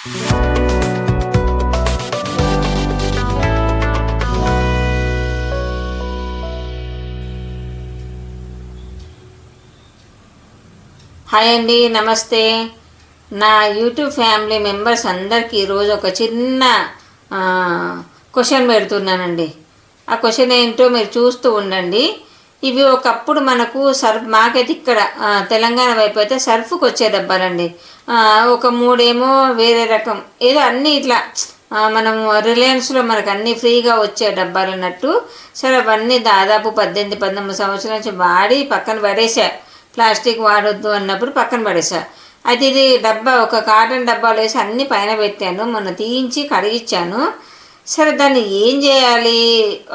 Hi అండి నమస్తే. నా యూట్యూబ్ ఫ్యామిలీ మెంబర్స్ అందరికీ ఈరోజు ఒక చిన్న క్వశ్చన్ పెడుతున్నానండి. ఆ క్వశ్చన్ ఏంటో మీరు చూస్తూ ఉండండి. ఇవి ఒకప్పుడు మనకు సర్ఫ్ మాకైతే ఇక్కడ తెలంగాణ వైపు అయితే సర్ఫ్కి వచ్చే డబ్బాలండి ఒక మూడేమో వేరే రకం. ఏదో అన్నీ ఇట్లా మనం రిలయన్స్లో మనకు అన్నీ ఫ్రీగా వచ్చే డబ్బాలు అన్నట్టు సరే అవన్నీ దాదాపు పద్దెనిమిది పంతొమ్మిది సంవత్సరాల నుంచి వాడి పక్కన పడేసా ప్లాస్టిక్ వాడొద్దు అన్నప్పుడు పక్కన పడేసా అయితే ఇది డబ్బా ఒక కాటన్ డబ్బాలో వేసి అన్ని పైన పెట్టాను మొన్న తీయించి కడిగిచ్చాను. సరే దాన్ని ఏం చేయాలి?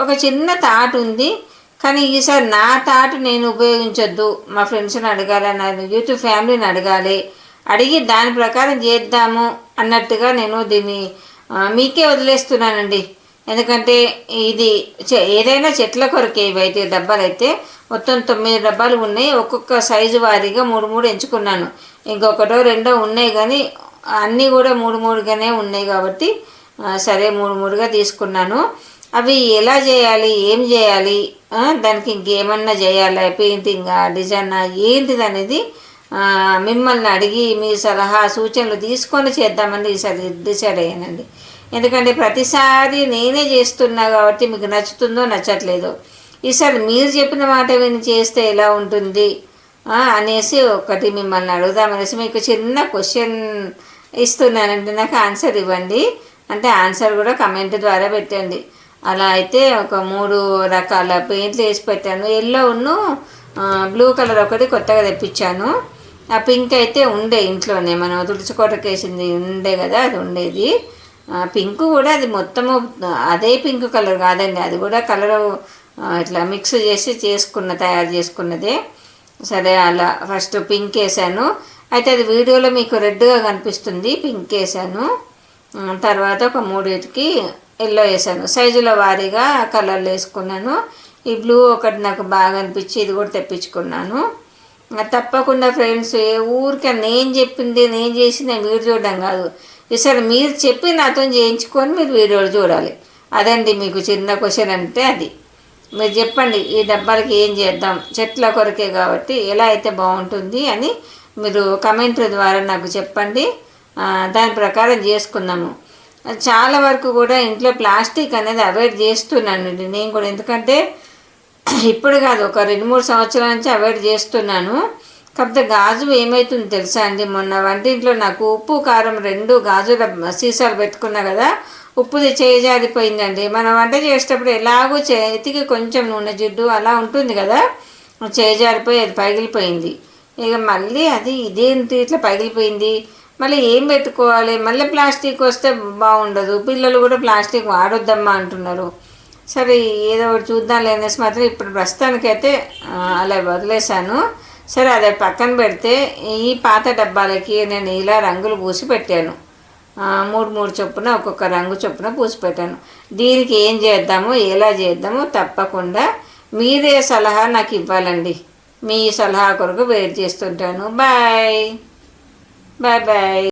ఒక చిన్న థాట్ ఉంది. కానీ ఈసారి నా తాటు నేను ఉపయోగించొద్దు. మా ఫ్రెండ్స్ని అడగాలి నా యూట్యూబ్ ఫ్యామిలీని అడగాలి. అడిగి దాని ప్రకారం చేద్దాము అన్నట్టుగా నేను దీన్ని మీకే వదిలేస్తున్నానండి. ఎందుకంటే ఇది చె- ఏదైనా చెట్ల కొరకే ఇవైతే డబ్బాలు అయితే మొత్తం తొమ్మిది డబ్బాలు ఉన్నాయి. ఒక్కొక్క సైజు వారీగా మూడు మూడు ఎంచుకున్నాను. ఇంకొకటో రెండో ఉన్నాయి కానీ అన్నీ కూడా మూడు మూడుగానే ఉన్నాయి కాబట్టి సరే మూడు మూడుగా తీసుకున్నాను. అవి ఎలా చేయాలి ఏం చేయాలి దానికి ఇంకేమన్నా చేయాలా పెయింటింగా డిజైనా ఏంటిది అనేది మిమ్మల్ని అడిగి మీ సలహా సూచనలు తీసుకొని చేద్దామని ఈసారి డిసైడ్ అయ్యానండి. ఎందుకంటే ప్రతిసారి నేనే చేస్తున్నా కాబట్టి మీకు నచ్చుతుందో నచ్చట్లేదో. ఈసారి మీరు చెప్పిన మాట విని చేస్తే ఎలా ఉంటుంది అనేసి ఒకటి మిమ్మల్ని అడుగుదామనేసి మీకు చిన్న క్వశ్చన్ ఇస్తున్నానండి. నాకు ఆన్సర్ ఇవ్వండి. అంటే ఆన్సర్ కూడా కమెంట్ ద్వారా పెట్టండి. అలా అయితే ఒక మూడు రకాల పెయింట్లు వేసి పెట్టాను. ఎల్లో ఉన్ను బ్లూ కలర్ ఒకటి కొత్తగా తెప్పించాను. ఆ పింక్ అయితే ఉండే ఇంట్లోనే. మనం తుడుచుకోటకు వేసింది ఉండే కదా అది ఉండేది. పింక్ కూడా అది మొత్తము అదే పింక్ కలర్ కాదండి. అది కూడా కలర్ ఇట్లా మిక్స్ చేసి చేసుకున్న తయారు చేసుకున్నదే. సరే అలా ఫస్ట్ పింక్ వేసాను. అయితే అది వీడియోలో మీకు రెడ్గా కనిపిస్తుంది. పింక్ వేసాను. తర్వాత ఒక మూడింటికి ఎల్లో వేసాను. సైజుల వారీగా కలర్లు వేసుకున్నాను. ఈ బ్లూ ఒకటి నాకు బాగా అనిపించి ఇది కూడా తెప్పించుకున్నాను. తప్పకుండా ఫ్రెండ్స్ ఏ ఊరికే నేను చెప్పింది నేను చేసింది మీరు చూడడం కాదు. ఈసారి మీరు చెప్పి నాతో చేయించుకొని మీరు వీడియోలు చూడాలి. అదండి మీకు చిన్న క్వశ్చన్ అంటే అది. మీరు చెప్పండి ఈ డబ్బాలకి ఏం చేద్దాం? చెట్ల కొరకే కాబట్టి ఎలా అయితే బాగుంటుంది అని మీరు కమెంట్ ద్వారా నాకు చెప్పండి. దాని ప్రకారం చేసుకుందాము. చాలా వరకు కూడా ఇంట్లో ప్లాస్టిక్ అనేది అవాయిడ్ చేస్తున్నానండి. నేను కూడా ఎందుకంటే ఇప్పుడు కాదు ఒక రెండు మూడు సంవత్సరాల నుంచి అవాయిడ్ చేస్తున్నాను. కాకపోతే గాజు ఏమవుతుంది తెలుసా అండి? మొన్న వంటింట్లో నాకు ఉప్పు కారం రెండు గాజుల సీసాలు పెట్టుకున్నా కదా ఉప్పుది చేయి జారిపోయిందండి. మనం వంట చేసేటప్పుడు ఎలాగో చేతికి కొంచెం నూనె జిడ్డు అలా ఉంటుంది కదా చేజారిపోయి అది పగిలిపోయింది. ఇక మళ్ళీ అది ఇదేంటి ఇట్లా పగిలిపోయింది? మళ్ళీ ఏం పెట్టుకోవాలి మళ్ళీ ప్లాస్టిక్ వస్తే బాగుండదు. పిల్లలు కూడా ప్లాస్టిక్ వాడొద్దమ్మా అంటున్నారు. సరే ఏదో ఒకటి చూద్దాం అనేసి మాత్రం ఇప్పుడు ప్రస్తుతానికైతే అలా వదిలేశాను. సరే అదే పక్కన పెడితే ఈ పాత డబ్బాలకి నేను ఇలా రంగులు పూసి పెట్టాను. మూడు మూడు చొప్పున ఒక్కొక్క రంగు చొప్పున పూసి పెట్టాను. దీనికి ఏం చేద్దాము ఎలా చేద్దామో తప్పకుండా మీరే సలహా నాకు ఇవ్వాలండి. మీ సలహా కొరకు వెయిట్ చేస్తుంటాను. బాయ్! Bye bye